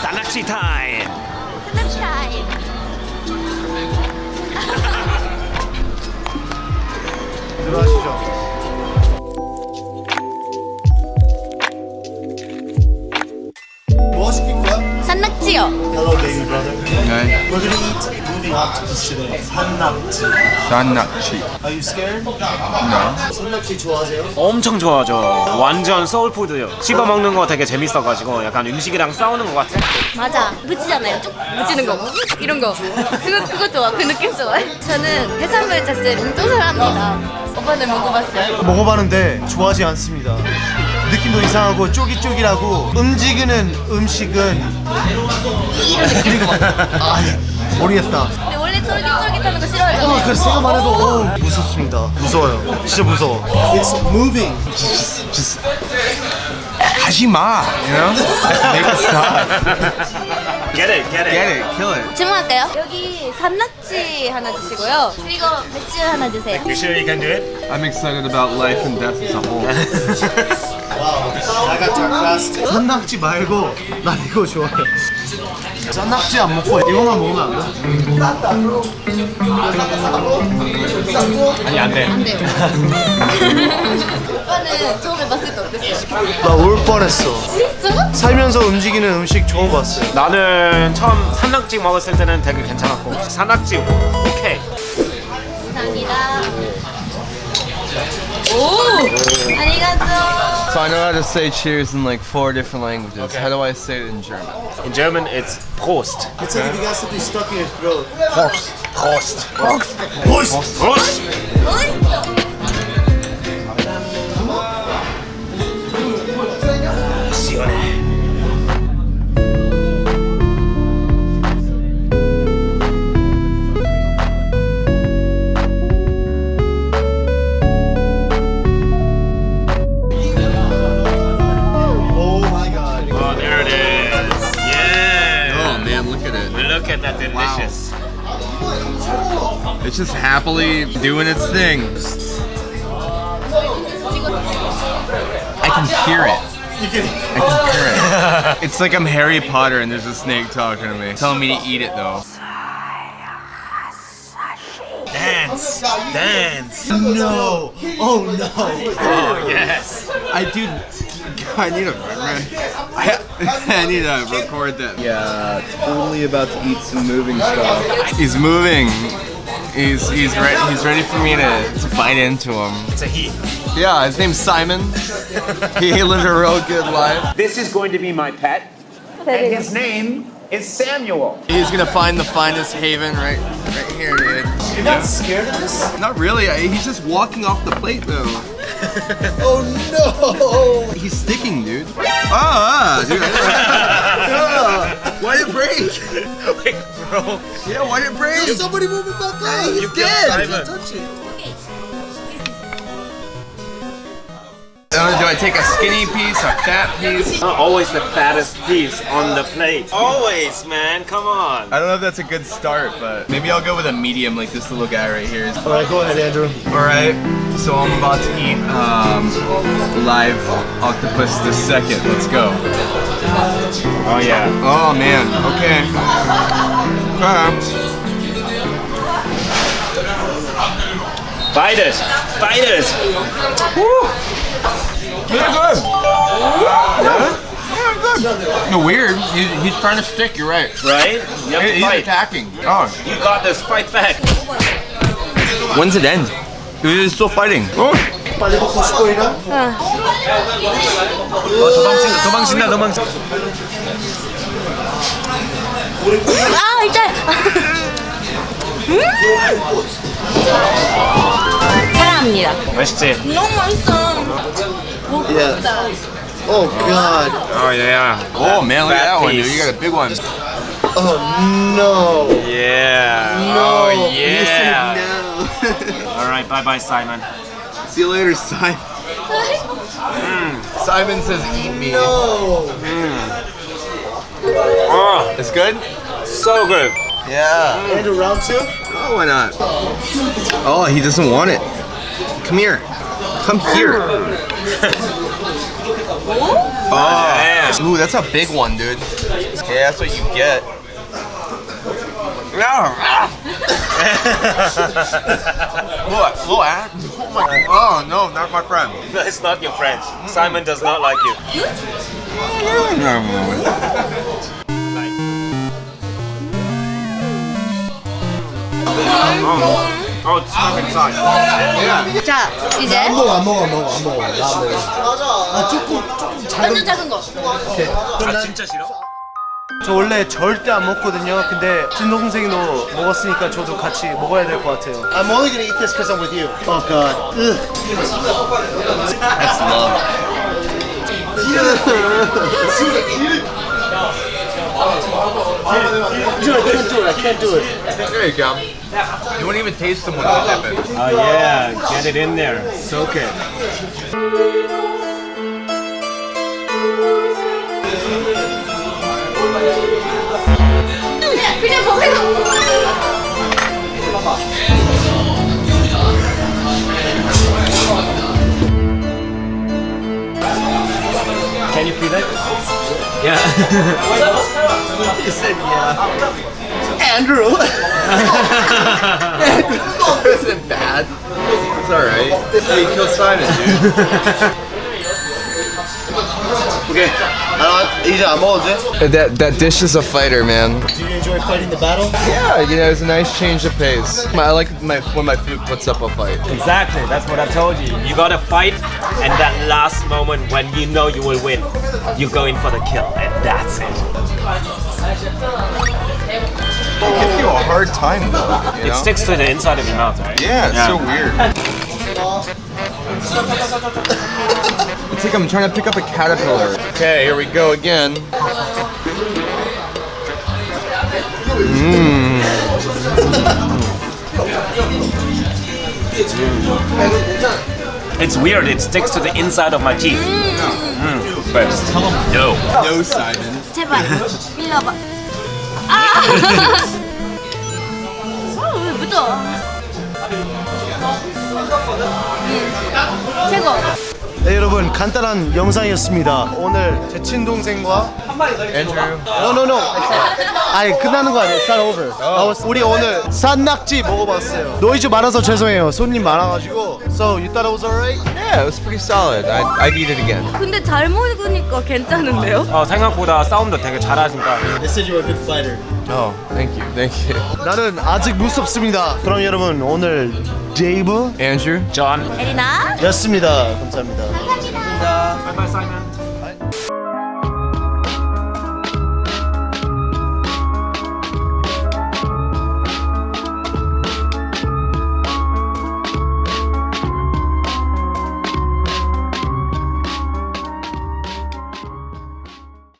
산낙지 타임. 스냅 타임. 들어가시죠. 뭐 시킬 거야? 산낙지요. Hello, baby brother. Okay. We're gonna eat moving octopus today. 산낙지. Sanakchi. Are you scared? No. 산낙지 좋아하세요? 엄청 좋아하죠. 완전 소울푸드요. 씹어 먹는 거 되게 재밌어가지고 약간 음식이랑 싸우는 것 같아. 맞아. 묻히잖아요. 쭉 묻히는 거. 이런 거. 그거 그거 좋아. 그 느낌 좋아해. 저는 해산물 잡채 엄청 사랑합니다. 오빠들 먹어봤어요? 먹어봤는데 좋아하지 않습니다. 느낌도 이상하고 쫄깃쫄깃하고 움직이는 음식은 그리고 막 아니 모르겠다. 근데 원래 쫄깃쫄깃하는 거 싫어하잖아요. 어, 그래서 생각만 해도 어, 무섭습니다. 무서워요. 진짜 무서워. It's moving. Hajima. You know? Make it stop. Get it, get it. Get it. Kill it. 주문할까요? 여기 산낙지 하나 주시고요. 그리고 맥주 하나 주세요. You sure you can do it? I'm excited about life and death as a whole. I got dark fast. 산낙지 말고 난 이거 좋아해. 산낙지 안 먹고 이거만 먹으면 안 돼? 아니 안 돼. 안 돼요. 오빠는 처음에 봤을 때 어땠어요? 나 울 뻔했어. 진짜? 살면서 움직이는 음식 처음 봤어요. 나는 처음 산낙지 먹었을 때는 되게 괜찮았고 산낙지 오케이. Ooh! So I know how to say cheers in like four different languages. Okay. How do I say it in German? In German, it's Prost. It's like if you guys to stuck in your throat. Prost. Prost. Prost. Prost. Prost. Prost. Prost. Prost. Prost. Prost. It's just happily doing its thing. I can hear it. You can. I can hear it. It's like I'm Harry Potter and there's a snake talking to me, telling me to eat it though. Dance. Dance. No. Oh no. Oh, yes. I do. I need a. I, I need to record that. Yeah, totally about to eat some moving stuff. He's moving. He's he's ready. He's ready for me to, to bite into him. It's a he. Yeah, his name's Simon. he, he lived a real good life. This is going to be my pet, and his name is Samuel. He's gonna find the finest haven right right here, dude. You're not scared of this? Not really. I- He's just walking off the plate though. Oh no. He's sticking, dude. Ah, ah, dude. Why did it break? Wait, bro. Yeah, why did it break? Somebody move it back up. He's You killed dead. Simon. Touch it. Do I take a skinny piece, a fat piece? Not always the fattest piece on the plate. Always, man. Come on. I don't know if that's a good start, but maybe I'll go with a medium like this little guy right here. All right, go ahead, Andrew. All right, so I'm about to eat um, live octopus the second. Let's go. Oh yeah. Oh man. Okay. Okay. Bite it. Bite it. No, weird. He's, he's trying to stick. You're right. Right? You have to He's fight. attacking. Oh, You got this. Fight back. when's it end? He's still fighting. Oh. 빨리 먹고 싶어 이나? 어, 도망친다. 도망친다. 도망친다. 아, 일단. 음! 사랑합니다. 맛있지? 너무 맛있어. Yeah. Oh god. Oh yeah. Oh man, look at that one, dude. You got a big one. Oh no. Yeah. No. Oh You yeah. said no. All right. Bye bye, Simon. See you later, Simon. Mm. Simon says, "Eat me." no. Oh, It's good. so good. Yeah. Andrew, round two? Oh, why not? Oh, he doesn't want it. Come here. Come here. Yeah. Ooh, that's a big one, dude. Yeah, that's what you get. What? What? Oh my! Oh no, not my friend. It's not your friend. Simon does not like you. Oh, it's stuck inside. 자 이제 안 먹어 안 먹어 안 먹어 안 먹어 나 안 먹어 아 조금 조금 작은 완전 작은 거 아, 진짜 싫어? 저 원래 절대 안 먹거든요 근데 친동생도 먹었으니까 저도 같이 먹어야 될 것 같아요 I'm only gonna eat this because I'm with you Oh god Ugh. That's love. Dude, I can't do it I can't do it There you go. You wouldn't even taste them when you dip it. Oh yeah, get it in there. Soak it. Can you feel that? Yeah. he said, yeah. Andrew! Andrew! Oh, this isn't bad. It's alright. Hey, kill Simon, dude. Okay. I'm old. That that dish is a fighter, man. Do you enjoy fighting the battle? Yeah, you know, it's a nice change of pace. I like my when my food puts up a fight. Exactly. That's what I told you. You gotta fight, and that last moment when you know you will win, you go in for the kill, and that's it. It gives you a hard time though. You know? It sticks to the inside of your mouth, right? Yeah, it's yeah. so weird. I'm trying to pick up a caterpillar. Okay, here we go again. Mmm. Mm. It's weird, it sticks to the inside of my teeth. Mm. Mm. But tell them no. No, Simon. 아! 음, 네 여러분 간단한 영상이었습니다 오늘 제 친동생과. No no no 아니 끝나는 거 아니에요 It's not over I was- 우리 오늘 산낙지 먹어봤어요 노이즈 많아서 죄송해요 손님 많아가지고 So you thought it was alright? Yeah, it was pretty solid. I'd, I'd eat it again. 근데 잘 먹으니까 괜찮은데요? 어, 생각보다 싸움도 되게 잘하니까. They said you were a good fighter Oh, thank you, thank you. 나는 아직 무섭습니다 그럼 여러분 오늘 데이브 Andrew. John. 에리나 였습니다 감사합니다 감사합니다 Bye bye, Simon.